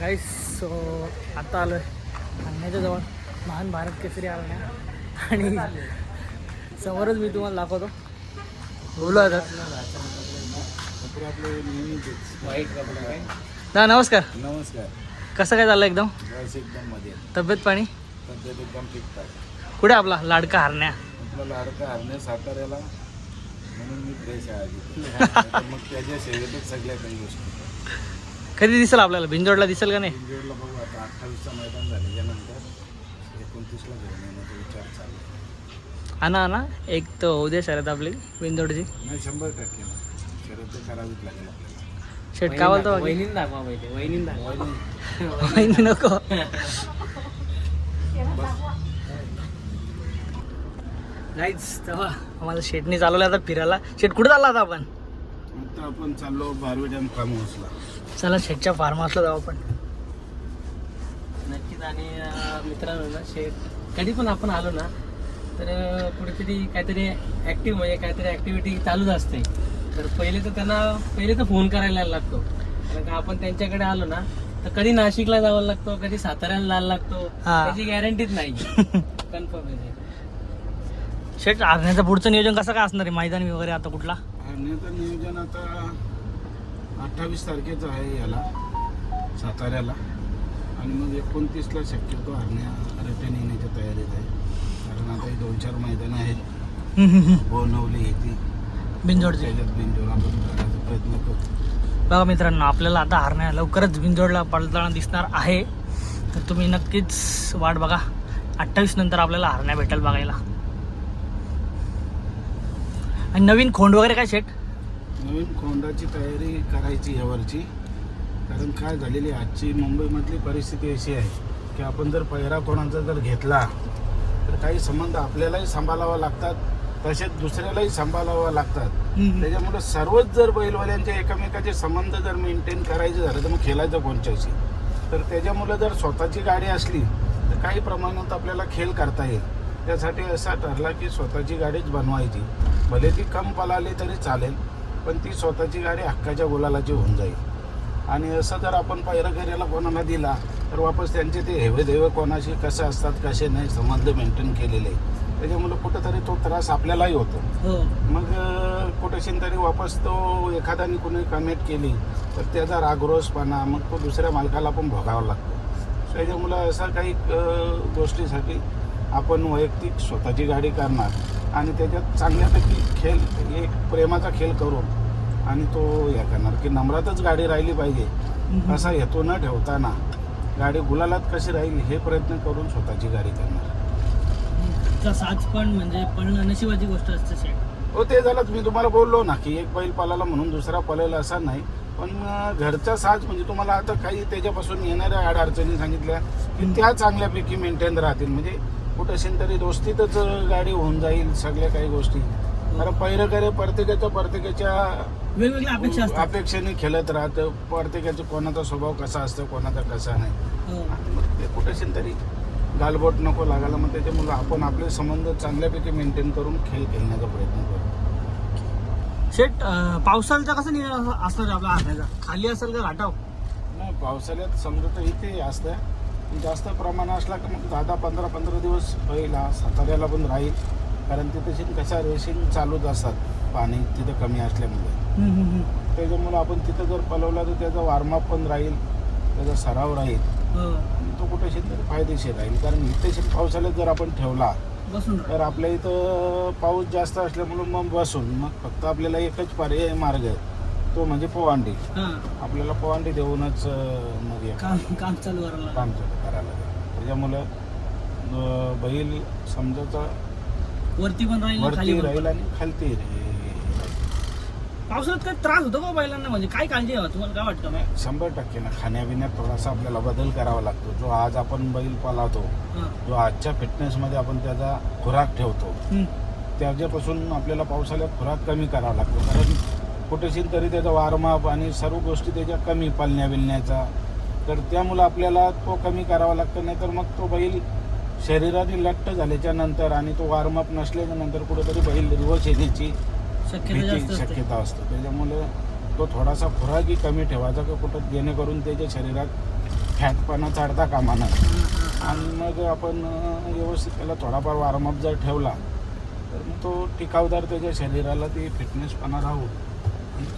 Guys so आता आलो आहे जवळ. महान भारत केसरी आला आणि समोरच मी तुम्हाला दाखवतो. बोलू आता. ना नमस्कार. नमस्कार. कसं काय चाललं एकदम? एकदम मध्ये तब्येत पाणी? तब्येत एकदम ठीकठाक. कुठे आपला लाडका हरण्या? आपला लाडका हरणे साताऱ्याला. म्हणून मी फ्रेश आहे मग त्याच्या सेवेतच सगळ्या काही गोष्टी. कधी दिसेल आपल्याला? भिंजोडला दिसेल का नाही? इंजोडला बघू आता. अठ्ठावीसचा मैदान झाल्याच्यानंतर एकोणतीसला घेऊन येण्याचा विचार चालू आहे. आणा आणा एक तर उद्या शरद आपली. भिंजोडची. नाही शंभर टक्के ना. शरद तर करावीच लागेल आपल्याला. शेट काय बोलतो बाकी? वहिनी नको. नाहीच तेव्हा. आम्हाला शेटनी चालवलं आता फिरायला. शेट कुठे चालला आता आपण? आता आपण चाललो बारवेडॅम फार्म हाऊसला. चला शेटच्या फार्म हाऊसला जाऊ आपण. नक्कीच. आणि मित्रांनो ना शेट कधी पण आपण आलो ना तर कुठेतरी काहीतरी ॲक्टिव्ह म्हणजे काहीतरी ॲक्टिव्हिटी चालूच असते. तर पहिले तर त्यांना पहिले तर फोन करायला लागतो. कारण का आपण त्यांच्याकडे आलो ना तर कधी नाशिकला जावं लागतो कधी साताऱ्याला जायला लागतो. त्याची गॅरंटीच नाही. कन्फर्म आहे. शेट हरण्याचं पुढचं नियोजन कसं काय असणार आहे? मैदानी वगैरे आता कुठला? हरण्याचं नियोजन आता अठ्ठावीस तारखेचं आहे याला साताऱ्याला. आणि मग एकोणतीसला शक्यतो हरण्या रिटर्न येण्याच्या तयारीत आहे. कारण आता ही दोन चार मैदानं आहेत. बोनवली ही ती बिंजोडचे. त्याच्यात बिंजोर आपण करण्याचा प्रयत्न करू. बघा मित्रांनो आपल्याला आता हरण्या लवकरच बिंजोडला पडताना दिसणार आहे. तर तुम्ही नक्कीच वाट बघा. अठ्ठावीस नंतर आपल्याला हरण्या भेटेल बघायला. आणि नवीन खोंड वगैरे काय शेट नवीन खोंडाची तयारी करायची यावरची. कारण काय झालेली आजची मुंबईमधली परिस्थिती अशी आहे की आपण जर पहिरा कोणाचा जर घेतला तर काही संबंध आपल्यालाही सांभाळावा लागतात तसेच दुसऱ्यालाही सांभाळावा लागतात. त्याच्यामुळे सर्वच जर बैलवाल्यांचे एकमेकाचे संबंध जर मेंटेन करायचे झाले तर मग खेळायचं कोणच्याशी? तर त्याच्यामुळे जर स्वतःची गाडी असली तर काही प्रमाणात आपल्याला खेळ करता येईल. त्यासाठी असा ठरला की स्वतःची गाडीच बनवायची. भले ती कम पळाली तरी चालेल पण ती स्वतःची गाडी हक्काच्या गुलालाची होऊन जाईल. आणि असं जर आपण पहिरा करायला कोणाला दिला तर वापस त्यांचे ते हेवे देवे कोणाशी कसे असतात कसे नाही संबंध मेंटेन केलेले त्याच्यामुळे कुठेतरी तो त्रास आपल्यालाही होतो. हो. मग कुठेशीन तरी वापस तो एखाद्याने कुणी कमेंट केली तर त्याचा रागरोसपणा मग तो दुसऱ्या मालकाला पण भोगावा लागतो. त्याच्यामुळं असं काही गोष्टीसाठी आपण वैयक्तिक स्वतःची गाडी करणार. आणि त्याच्यात चांगल्यापैकी खेळ एक प्रेमाचा खेळ करून आणि तो हे करणार. की नम्रातच गाडी राहिली पाहिजे असा हेतू न ठेवताना गाडी गुलालात कशी राहील हे प्रयत्न करून स्वतःची गाडी करणार. चा साज पण म्हणजे पळणं नशिबाची गोष्ट असते हो ते झालंच. मी तुम्हाला बोललो ना की एक बैल पालाला म्हणून दुसरा पळायला असा नाही. पण घरचा साज म्हणजे तुम्हाला आता काही त्याच्यापासून येणाऱ्या अडचणी सांगितल्या की त्या चांगल्यापैकी मेंटेन राहतील. म्हणजे कुठेशीन तरी दोस्तीतच गाडी होऊन जाईल सगळ्या काही गोष्टी. कारण पहिलं करे प्रत्येकाच्या प्रत्येकाच्या वेगवेगळ्या अपेक्षा असतात. अपेक्षेने खेळत राहतं. प्रत्येकाचा कोणाचा स्वभाव कसा असतो कोणाचा कसा नाही. हो. मग ते कुठेशीन तरी गालबोट नको लागायला मग त्याच्यामुळे आपण आपले संबंध चांगल्यापैकी मेंटेन करून खेळ खेळण्याचा प्रयत्न करू. शेट पावसाळ्याचा कसं नियोजन असणार आपला खाली असेल का घाटाव नाही पावसाळ्यात समजा तर इथे असतं जास्त प्रमाण असला की मग दहा दहा पंधरा पंधरा दिवस हा साताऱ्याला पण राहील. कारण तिथे कशा रेसिंग चालूच असतात. पाणी तिथं कमी असल्यामुळे. त्याच्यामुळे आपण तिथं जर पलवला तर त्याचा वॉर्मअप पण राहील. त्याचा सराव राहील. हो. तो कुठे तरी फायदेशीर राहील. कारण इथे पावसाळ्यात जर आपण ठेवला. तर आपल्या इथं पाऊस जास्त असल्यामुळे मग बसून. मग फक्त आपल्याला एकच पर्याय मार्ग आहे. तो म्हणजे पोवांडी. हा. आपल्याला पोवांडी देऊनच अं, मग हे काम काम चालू करायला काम चालू करायला लागेल. त्याच्यामुळं अं, बैल समजाचा वरती पण राहील खाली वरती पण राहील आणि खालती राहील. पावसाळ्यात काही त्रास होतो का बैलांना? म्हणजे काय काळजी आहे तुम्हाला काय वाटतं नाही, शंभर टक्के ना. खाण्यापिण्यात थोडासा आपल्याला बदल करावा लागतो. जो आज आपण बैल पालावतो हा. जो आजच्या फिटनेसमध्ये आपण त्याचा खुराक ठेवतो हम्म. त्याच्यापासून आपल्याला पावसाळ्यात खुराक कमी करावा लागतो. कारण कुठेशील तरी त्याचा वार्मअप आणि सर्व गोष्टी त्याच्या कमी पालण्या बिलण्याचा. तर त्यामुळं आपल्याला तो कमी करावा लागतो नाही तर मग तो बैल शरीराने लट्ट झाल्याच्यानंतर आणि तो वार्मअप नसल्याच्या नंतर कुठेतरी बैल रिवर्स येण्याची शक्यता असते. शक्यता असते. त्याच्यामुळे तो थोडासा खुराकही कमी ठेवायचा की कुठं जेणेकरून त्याच्या शरीरात फॅटपणा चढता कामा नये. आणि मग आपण व्यवस्थित त्याला थोडाफार वॉर्मअप जर ठेवला तर मग तो टिकावदार त्याच्या शरीराला ती फिटनेसपणा राहू.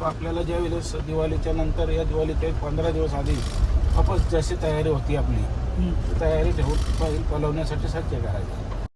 आपल्याला ज्या वेळेस दिवाळीच्या नंतर या दिवाळीच्या एक पंधरा दिवस आधी आपण जशी तयारी होती आपली तयारी ठेवून बैल पलवण्यासाठी सज्ज करायचं.